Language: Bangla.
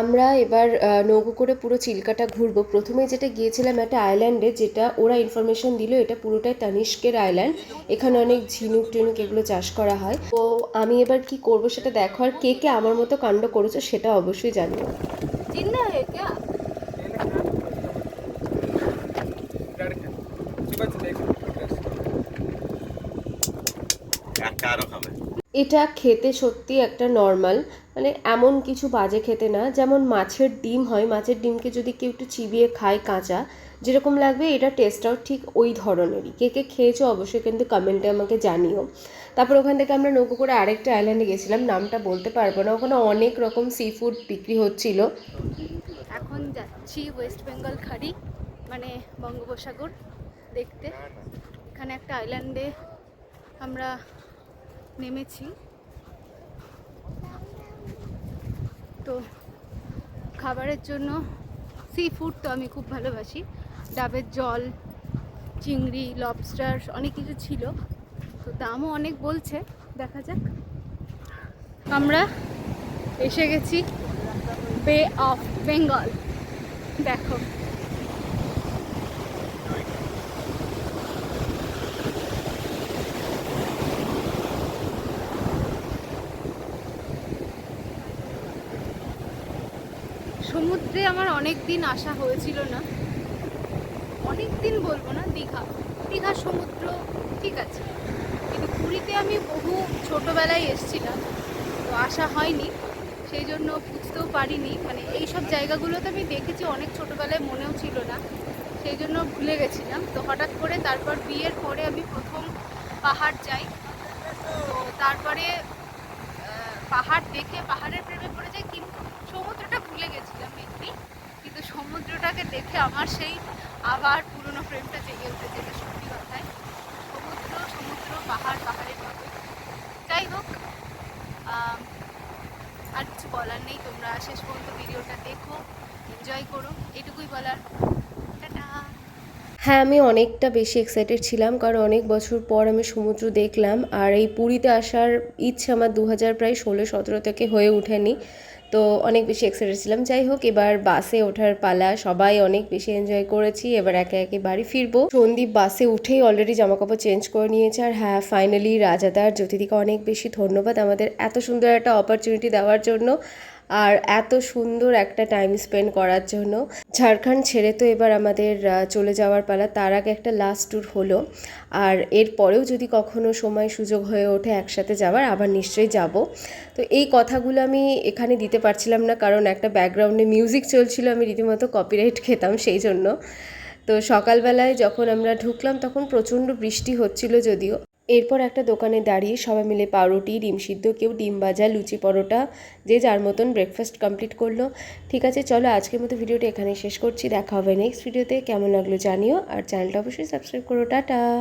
আমরা এবার আহ, নৌকো করে পুরো চিল্কাটা ঘুরবো প্রথমে যেটা গিয়েছিলাম একটা আইল্যান্ডে যেটা ওরা ইনফরমেশন দিল এটা পুরোটাই তানিষ্কের আইল্যান্ড এখানে অনেক ঝিনুক টিনুক এগুলো চাষ করা হয় তো আমি এবার কি করব সেটা দেখো আর কে কে আমার মতো কাণ্ড করেছো সেটা অবশ্যই জানিও जिंदा है क्या একটা রকম এটা খেতে সত্যি একটা নর্মাল মানে এমন কিছু বাজে খেতে না, যেমন মাছের ডিম হয়, মাছের ডিমকে যদি কেউ একটু চিবিয়ে খায় কাঁচা, যেরকম লাগবে এটা টেস্টটাও ঠিক ওই ধরনেরই। কে কে খেয়েছো অবশ্যই কিন্তু কমেন্টে আমাকে জানিও। তারপর ওখান থেকে আমরা নৌকো করে আরেকটা আইল্যান্ডে গেছিলাম, নামটা বলতে পারব না, ওখানে অনেক রকম সি ফুড বিক্রি হচ্ছিল। এখন যাচ্ছি ওয়েস্ট বেঙ্গল খাড়ি মানে বঙ্গোপসাগর দেখতে। এখানে একটা আইল্যান্ডে আমরা নেমেছি। তো খাবারের জন্য সি ফুড তো আমি খুব ভালোবাসি। ডাবের জল, চিংড়ি লবস্টার অনেক কিছু ছিল। তো দামও অনেক বলছে, দেখা যাক। আমরা এসে গেছি বে অফ বেঙ্গল দেখো। সমুদ্রে আমার অনেক দিন আসা হয়েছিল না। অনেক দিন বলব না, দীঘা। দীঘার সমুদ্র, ঠিক আছে। কিন্তু পুরীতে আমি বহু ছোটোবেলায় এসেছিলাম, তো আসা হয়নি। সেই জন্য বুঝতেও পারিনি। মানে এই সব জায়গাগুলোতে আমি দেখেছি, অনেক ছোটোবেলায় মনেও ছিল না। সেই জন্য ভুলে গেছিলাম। তো হঠাৎ করে তারপর বিয়ের পরে আমি প্রথম পাহাড় যাই। তো তারপরে পাহাড় দেখে, পাহাড়ের প্রেমে পড়ে যাই, কিন্তু সমুদ্রটা ভুলে গেছিলাম এমনি কিন্তু সমুদ্রটাকে দেখে আমার সেই আবার পুরনো প্রেমটা জেগে উঠেছে, এটা সত্যি কথায় সমুদ্র সমুদ্র, পাহাড়, পাহাড়ের মতো। যাই হোক আর কিছু বলার নেই, তোমরা শেষ পর্যন্ত ভিডিওটা দেখো এনজয় করো, এটুকুই বলার। হ্যাঁ আমি অনেকটা বেশি এক্সাইটেড ছিলাম কারণ অনেক বছর পর আমি সমুদ্র দেখলাম আর এই পুরীতে আসার ইচ্ছে আমার দু হাজার প্রায় ষোলো, সতেরো থেকে হয়ে ওঠেনি। তো অনেক বেশি এক্সাইটেড ছিলাম। যাই হোক, এবার বাসে ওঠার পালা সবাই অনেক বেশি এনজয় করেছি। এবার একে একে বাড়ি ফিরবো। সন্দীপ বাসে উঠেই অলরেডি জামাকাপড় চেঞ্জ করে নিয়েছে আর হ্যাঁ ফাইনালি রাজাদার জ্যোতিদিকে অনেক বেশি ধন্যবাদ আমাদের এত সুন্দর একটা অপরচুনিটি দেওয়ার জন্য। আর এত সুন্দর একটা টাইম স্পেন্ড করার জন্য। ঝাড়খণ্ড ছেড়ে তো এবার আমাদের চলে যাওয়ার পালা। তার আগে একটা লাস্ট ট্যুর হলো। আর এরপরেও যদি কখনো সময় সুযোগ হয়ে ওঠে একসাথে যাওয়ার, আবার নিশ্চয়ই যাব। তো এই কথাগুলো আমি এখানে দিতে পারছিলাম না, কারণ একটা ব্যাকগ্রাউন্ডে মিউজিক চলছিল, আমি রীতিমতো কপিরাইট খেতাম সেই জন্য। তো সকালবেলায় যখন আমরা ঢুকলাম, তখন প্রচণ্ড বৃষ্টি হচ্ছিল যদিও। এরপর একটা দোকানে দাঁড়িয়ে সবাই মিলে পাউরুটি, ডিম সিদ্ধ, কেউ ডিম ভাজা, লুচি পরোটা, যে যার মতন ব্রেকফাস্ট কমপ্লিট করল। ঠিক আছে, চলো আজকের মতো ভিডিওটা এখানে শেষ করছি। দেখা হবে নেক্সট ভিডিওতে কেমন লাগল জানিও। আর চ্যানেলটা অবশ্যই সাবস্ক্রাইব করো। টাটা।